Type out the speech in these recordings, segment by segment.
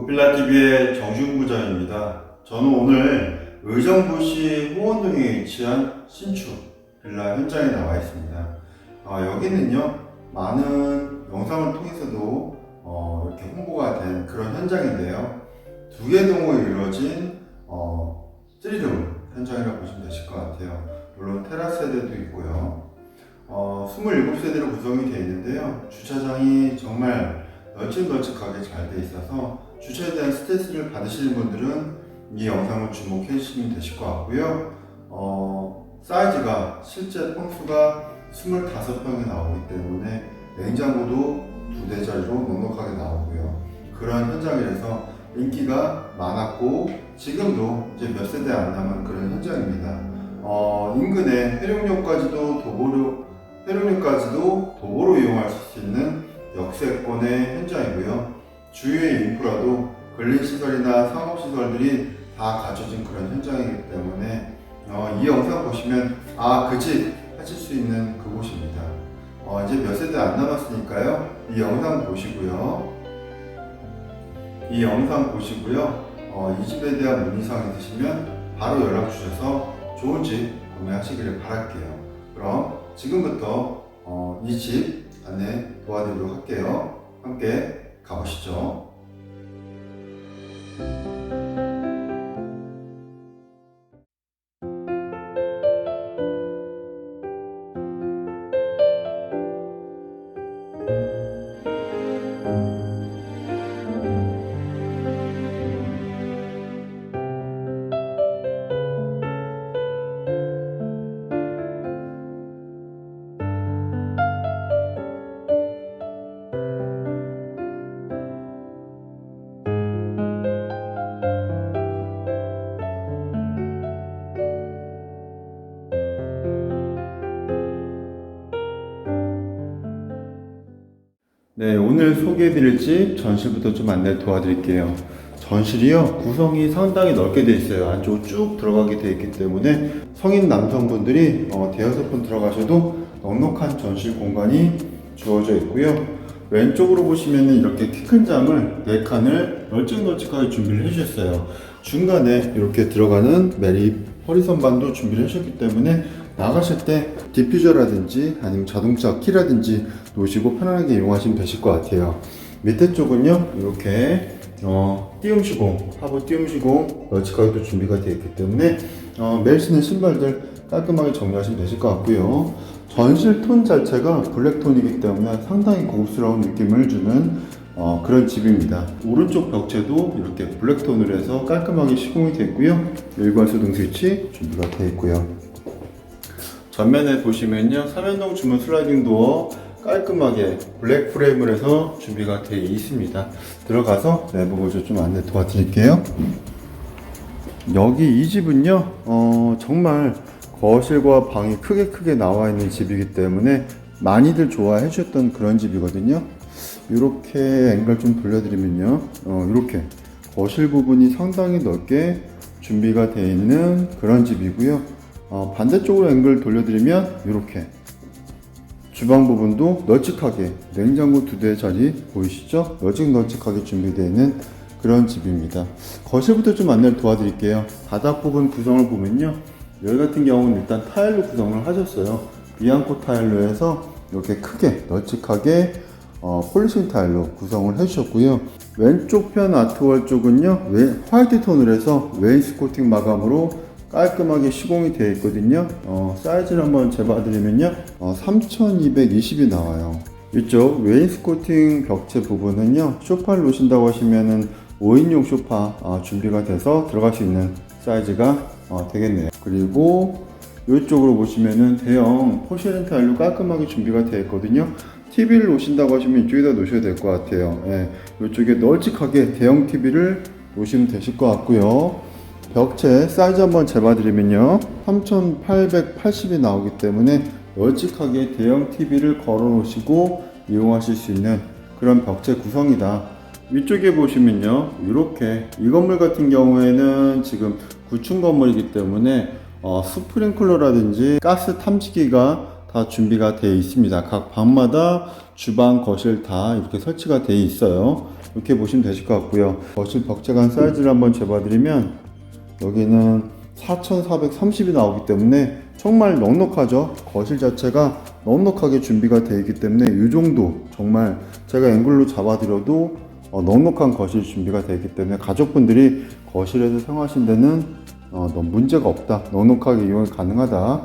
구필라TV의 정준 부장입니다. 저는 오늘 의정부시 호원동에 위치한 신축 빌라 현장에 나와 있습니다. 어, 여기는요, 많은 영상을 통해서도 어, 이렇게 홍보가 된 그런 현장인데요. 두 개 동으로 이루어진 어, 3룸 현장이라고 보시면 되실 것 같아요. 물론 테라스 세대도 있고요. 어, 27세대로 구성이 되어 있는데요. 주차장이 정말 널찍널찍하게 잘 돼 있어서 주차에 대한 스트레스를 받으시는 분들은 이 영상을 주목해 주시면 되실 것 같고요. 어, 사이즈가 실제 평수가 25평이 나오기 때문에 냉장고도 두 대짜리로 넉넉하게 나오고요. 그런 현장이라서 인기가 많았고 지금도 이제 몇 세대 안 남은 그런 현장입니다. 어, 인근에 해룡역까지도 도보로 해룡역까지도 도보로 이용할 수 있는 역세권의 현장이고요. 주위의 인프라도 근린시설이나 상업시설들이 다 갖춰진 그런 현장이기 때문에 어, 이 영상 보시면 아, 그 집 하실 수 있는 그곳입니다. 어, 이제 몇 세대 안 남았으니까요. 이 영상 보시고요. 이 영상 보시고요. 어, 이 집에 대한 문의사항 있으시면 바로 연락 주셔서 좋은 집 구매하시기를 바랄게요. 그럼 지금부터 어, 이집 안내 도와드리도록 할게요. 함께 가보시죠. 오늘 소개해드릴 집 전실부터 좀 안내 도와드릴게요. 전실이요, 구성이 상당히 넓게 돼 있어요. 안쪽으로 쭉 들어가게 돼 있기 때문에 성인 남성분들이 어, 대여섯 분 들어가셔도 넉넉한 전실 공간이 주어져 있고요. 왼쪽으로 보시면 이렇게 키 큰 장을 4칸을 널찍널찍하게 준비를 해주셨어요. 중간에 이렇게 들어가는 매립 허리선반도 준비를 해주셨기 때문에 나가실 때 디퓨저라든지 아니면 자동차 키라든지 놓으시고 편안하게 이용하시면 되실 것 같아요. 밑에 쪽은요, 이렇게 어, 띄움 시공, 하부 띄움 시공 또 준비가 되어 있기 때문에 어, 매일 신는 신발들 깔끔하게 정리하시면 되실 것 같고요. 전실 톤 자체가 블랙 톤이기 때문에 상당히 고급스러운 느낌을 주는 어, 그런 집입니다. 오른쪽 벽체도 이렇게 블랙 톤으로 해서 깔끔하게 시공이 됐고요. 일괄 수동 스위치 준비가 되어 있고요. 전면에 보시면요. 3연동 주문 슬라이딩 도어 깔끔하게 블랙 프레임을 해서 준비가 되어 있습니다. 들어가서 내부 구조 좀 안내 도와드릴게요. 여기 이 집은요. 어, 정말 거실과 방이 크게 크게 나와 있는 집이기 때문에 많이들 좋아해 주셨던 그런 집이거든요. 이렇게 앵글 좀 돌려드리면요. 어, 이렇게 거실 부분이 상당히 넓게 준비가 되어 있는 그런 집이고요 어, 반대쪽으로 앵글 돌려드리면 이렇게 주방 부분도 널찍하게 냉장고 두 대 자리 보이시죠? 널찍널찍하게 준비되어 있는 그런 집입니다. 거실부터 좀 안내를 도와드릴게요. 바닥 부분 구성을 보면요. 여기 같은 경우는 일단 타일로 구성을 하셨어요. 비앙코 타일로 해서 이렇게 크게 널찍하게 어, 폴리싱 타일로 구성을 해주셨고요. 왼쪽 편 아트월 쪽은요, 웨- 화이트 톤으로 해서 웨인스코팅 마감으로 깔끔하게 시공이 되어 있거든요. 어, 사이즈를 한번 재봐드리면요. 어, 3220이 나와요. 이쪽 웨인스코팅 벽체 부분은요. 소파를 놓으신다고 하시면은 5인용 소파 어, 준비가 돼서 들어갈 수 있는 사이즈가 어, 되겠네요. 그리고 이쪽으로 보시면은 대형 포시렌 타일로 깔끔하게 준비가 되어 있거든요. TV를 놓으신다고 하시면 이쪽에다 놓으셔야 될 것 같아요. 예, 이쪽에 널찍하게 대형 TV를 놓으시면 되실 것 같고요. 벽체 사이즈 한번 재봐드리면요 3880이 나오기 때문에 널찍하게 대형 TV를 걸어 놓으시고 이용하실 수 있는 그런 벽체 구성이다 위쪽에 보시면요 이렇게 이 건물 같은 경우에는 지금 구층 건물이기 때문에 어, 스프링클러라든지 가스 탐지기가 다 준비가 되어 있습니다. 각 방마다 주방, 거실 다 이렇게 설치가 되어 있어요. 이렇게 보시면 되실 것 같고요. 거실 벽제관 사이즈를 한번 재봐드리면 여기는 4430이 나오기 때문에 정말 넉넉하죠. 거실 자체가 넉넉하게 준비가 되어 있기 때문에 이 정도 정말 제가 앵글로 잡아드려도 어, 넉넉한 거실 준비가 되어 있기 때문에 가족분들이 거실에서 사용하신 데는 어, 문제가 없다. 넉넉하게 이용이 가능하다.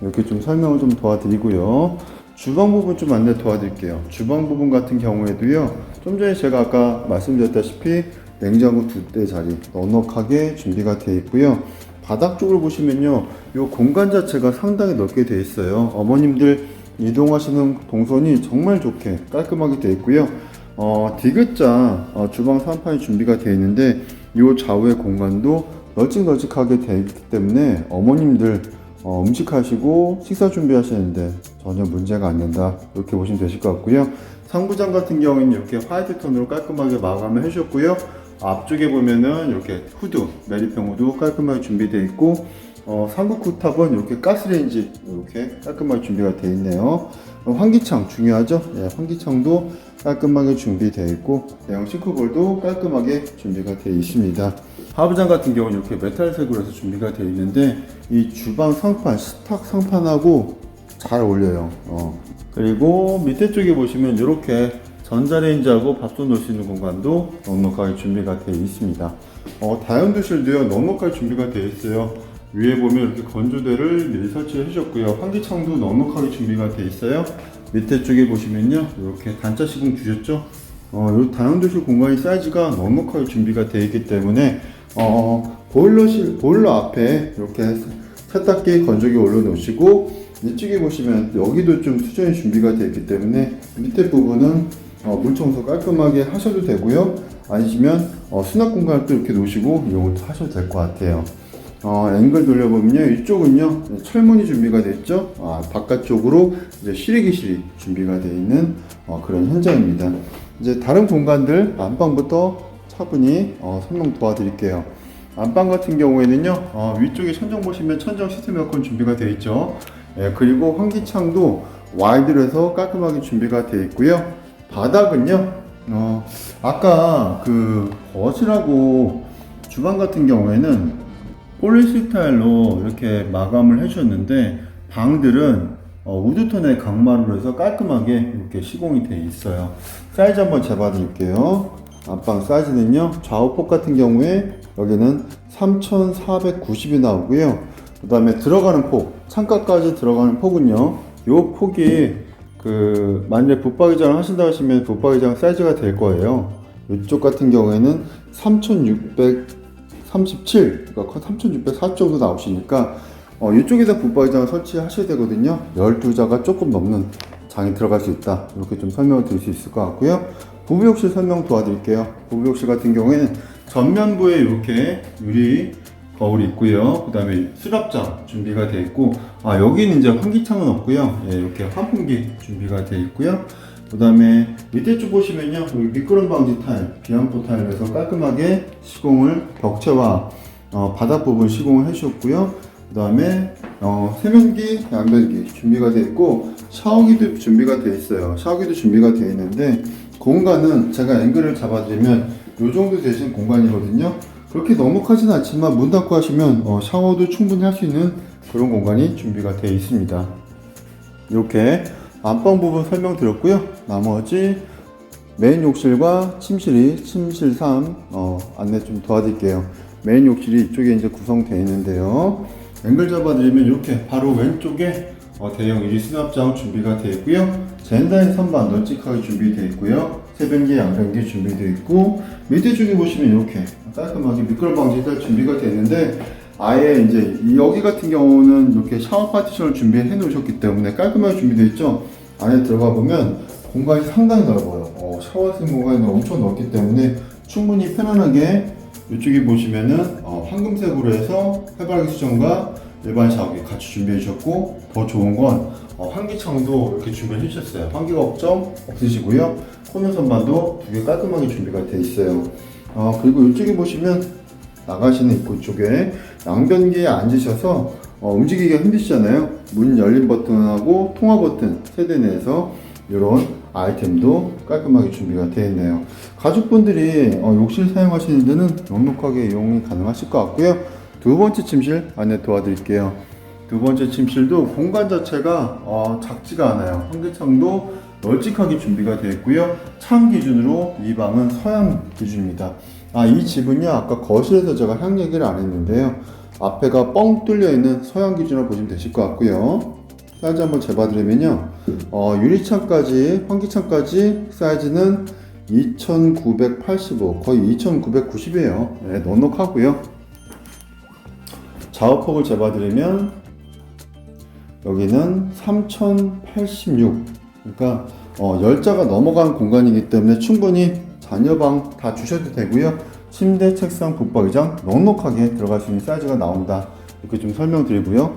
이렇게 좀 설명을 좀 도와드리고요. 주방 부분 좀 안내 도와드릴게요. 주방 부분 같은 경우에도요. 좀 전에 제가 아까 말씀드렸다시피 냉장고 두 대 자리 넉넉하게 준비가 되어 있고요. 바닥 쪽을 보시면요. 이 공간 자체가 상당히 넓게 되어 있어요. 어머님들 이동하시는 동선이 정말 좋게 깔끔하게 되어 있고요. 어, 디귿자 어, 주방 상판이 준비가 되어 있는데 이 좌우의 공간도 널찍널찍하게 되어 있기 때문에 어머님들 어, 음식하시고 식사 준비하시는데 전혀 문제가 안 된다 이렇게 보시면 되실 것 같고요 상부장 같은 경우에는 이렇게 화이트 톤으로 깔끔하게 마감을 해주셨고요 앞쪽에 보면은 이렇게 후드 메리평 후드 깔끔하게 준비되어 있고 어, 삼국 쿠탑은 이렇게 가스레인지 이렇게 깔끔하게 준비가 되어 있네요 어, 환기창 중요하죠 예, 환기창도 깔끔하게 준비되어 있고 대형 싱크볼도 깔끔하게 준비가 되어 있습니다 하부장 같은 경우는 이렇게 메탈색으로 해서 준비가 되어 있는데 이 주방 상판, 식탁 상판하고 잘 어울려요. 어. 그리고 밑에 쪽에 보시면 이렇게 전자레인지하고 밥솥 넣을 수 있는 공간도 넉넉하게 준비가 되어 있습니다. 어, 다용도실도요 넉넉하게 준비가 되어 있어요. 위에 보면 이렇게 건조대를 미리 설치해 주셨고요. 환기창도 넉넉하게 준비가 되어 있어요. 밑에 쪽에 보시면요 이렇게 단자 시공 주셨죠? 어, 이 다용도실 공간이 사이즈가 넉넉하게 준비가 되어 있기 때문에 어, 보일러실, 보일러 앞에 이렇게 세탁기 건조기 올려놓으시고 이쪽에 보시면 여기도 좀 수전이 준비가 되어 있기 때문에 밑에 부분은 어, 물 청소 깔끔하게 하셔도 되고요. 아니시면 어, 수납 공간을 또 이렇게 놓으시고 이것도 하셔도 될 것 같아요. 어, 앵글 돌려보면요. 이쪽은요. 철문이 준비가 있죠. 아, 바깥쪽으로 이제 실외기실이 준비가 되어 있는 어, 그런 현장입니다. 이제 다른 공간들 안방부터 차분히 어, 설명 도와드릴게요. 안방 같은 경우에는요. 어, 위쪽에 천정 보시면 천정 시스템 에어컨 준비가 되어 있죠. 예, 그리고 환기창도 와이드로 해서 깔끔하게 준비가 되어 있고요. 바닥은요. 어, 아까 그 거실하고 주방 같은 경우에는 폴리스타일로 이렇게 마감을 해주셨는데 방들은 어, 우드톤의 강마루로 해서 깔끔하게 이렇게 시공이 되어 있어요. 사이즈 한번 재봐드릴게요. 안방 사이즈는요. 좌우 폭 같은 경우에 여기는 3,490이 나오고요. 그 다음에 들어가는 폭, 창가까지 들어가는 폭은요. 요 폭이 그 만약에 붙박이장 하신다 하시면 붙박이장 사이즈가 될 거예요. 이쪽 같은 경우에는 3,637, 그러니까 3,640 정도 나오시니까 어, 이쪽에다 붙박이장을 설치하셔야 되거든요. 12자가 조금 넘는 장이 들어갈 수 있다. 이렇게 좀 설명을 드릴 수 있을 것 같고요. 부부욕실 설명 도와드릴게요. 부부욕실 같은 경우에는 전면부에 이렇게 유리 거울이 있고요. 그 다음에 수납장 준비가 되어 있고, 아, 여기는 이제 환기창은 없고요. 예, 이렇게 환풍기 준비가 되어 있고요. 그 다음에 밑에 쪽 보시면요. 미끄럼 방지 타일, 비앙코 타일에서 깔끔하게 시공을 벽체와 어, 바닥 부분 시공을 해주셨고요. 그 다음에 어, 세면기, 양변기 준비가 되어 있고 샤워기도 준비가 되어 있어요. 샤워기도 준비가 되어 있는데 공간은 제가 앵글을 잡아드리면 이 정도 되신 공간이거든요. 그렇게 넉넉하진 않지만 문 닫고 하시면 어, 샤워도 충분히 할 수 있는 그런 공간이 준비가 되어 있습니다. 이렇게 안방 부분 설명드렸고요. 나머지 메인 욕실과 침실이 침실 3 어, 안내 좀 도와드릴게요. 메인 욕실이 이쪽에 이제 구성되어 있는데요. 앵글 잡아드리면 이렇게 바로 왼쪽에 어, 대형 유리 수납장 준비가 되어 있고요. 젠다인 선반 널찍하게 준비되어 있고요. 세변기, 양변기 준비되어 있고 밑에 쪽에 보시면 이렇게 깔끔하게 미끄럼 방지가 준비가 되어 있는데 아예 이제 이 여기 같은 경우는 이렇게 샤워 파티션을 준비해 놓으셨기 때문에 깔끔하게 준비되어 있죠. 안에 들어가 보면 공간이 상당히 넓어요. 어, 샤워 쓰는 공간이 엄청 넓기 때문에 충분히 편안하게 이쪽에 보시면은 어, 황금색으로 해서 해바라기 수정과 일반 샤워기 같이 준비해 주셨고 더 좋은 건 어, 환기창도 이렇게 준비해 주셨어요. 환기 걱정 없으시고요. 코너 선반도 두 개 깔끔하게 준비가 되어 있어요. 어, 그리고 이쪽에 보시면 나가시는 입구 쪽에 양변기에 앉으셔서 어, 움직이기가 힘드시잖아요. 문 열림 버튼하고 통화 버튼 세대 내에서 이런 아이템도 깔끔하게 준비가 되어 있네요. 가족분들이 어, 욕실 사용하시는 데는 넉넉하게 이용이 가능하실 것 같고요. 두 번째 침실 안내 도와드릴게요. 두 번째 침실도 공간 자체가 어, 작지가 않아요. 환기창도 널찍하게 준비가 되어 있고요. 창 기준으로 이 방은 서양 기준입니다. 아, 이 집은요, 아까 거실에서 제가 향 얘기를 안 했는데요. 앞에가 뻥 뚫려 있는 서양 기준으로 보시면 되실 것 같고요. 사이즈 한번 재봐드리면요. 어, 유리창까지, 환기창까지 사이즈는 2985, 거의 2990이에요. 네, 넉넉하고요. 좌우폭을 재봐드리면 여기는 3086. 그러니까 어, 열자가 넘어간 공간이기 때문에 충분히 자녀방 다 주셔도 되고요. 침대, 책상, 붙박이장 넉넉하게 들어갈 수 있는 사이즈가 나온다. 이렇게 좀 설명드리고요.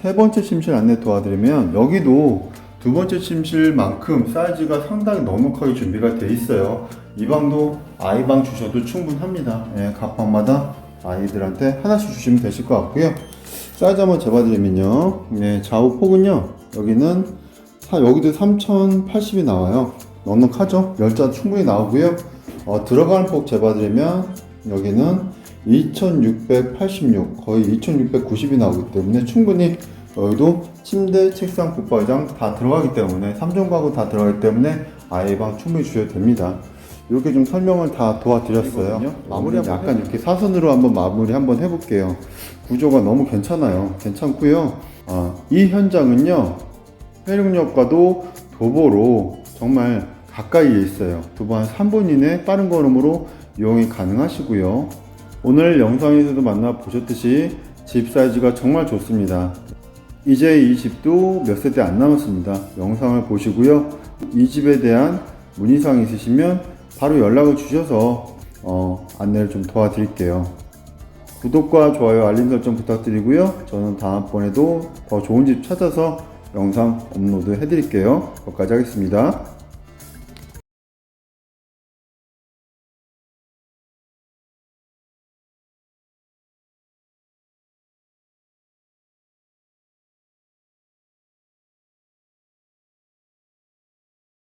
세 번째 침실 안내 도와드리면 여기도 두 번째 침실만큼 사이즈가 상당히 넉넉하게 준비가 돼 있어요. 이 방도 아이방 주셔도 충분합니다. 예, 각 방마다 아이들한테 하나씩 주시면 되실 것 같고요. 사이즈 한번 재봐드리면요. 네, 좌우 폭은요. 여기는 사- 여기도 3080이 나와요. 넉넉하죠? 열자 충분히 나오고요. 어, 들어가는 폭 재봐드리면 여기는 2686 거의 2690이 나오기 때문에 충분히 여기도 침대, 책상, 붙박이장 다 들어가기 때문에 3종 가구 다 들어가기 때문에 아이방 충분히 주셔도 됩니다. 이렇게 좀 설명을 다 도와드렸어요. 마무리 약간 이렇게 사선으로 한번 마무리 한번 해볼게요. 구조가 너무 괜찮아요. 괜찮고요. 아, 이 현장은요. 해륙역과도 도보로 정말 가까이에 있어요. 도보 한 3분 이내 빠른 걸음으로 이용이 가능하시고요. 오늘 영상에서도 만나 보셨듯이 집 사이즈가 정말 좋습니다. 이제 이 집도 몇 세대 안 남았습니다. 영상을 보시고요. 이 집에 대한 문의사항 있으시면 바로 연락을 주셔서 어, 안내를 좀 도와드릴게요. 구독과 좋아요, 알림 설정 부탁드리고요. 저는 다음번에도 더 좋은 집 찾아서 영상 업로드 해드릴게요. 거기까지 하겠습니다.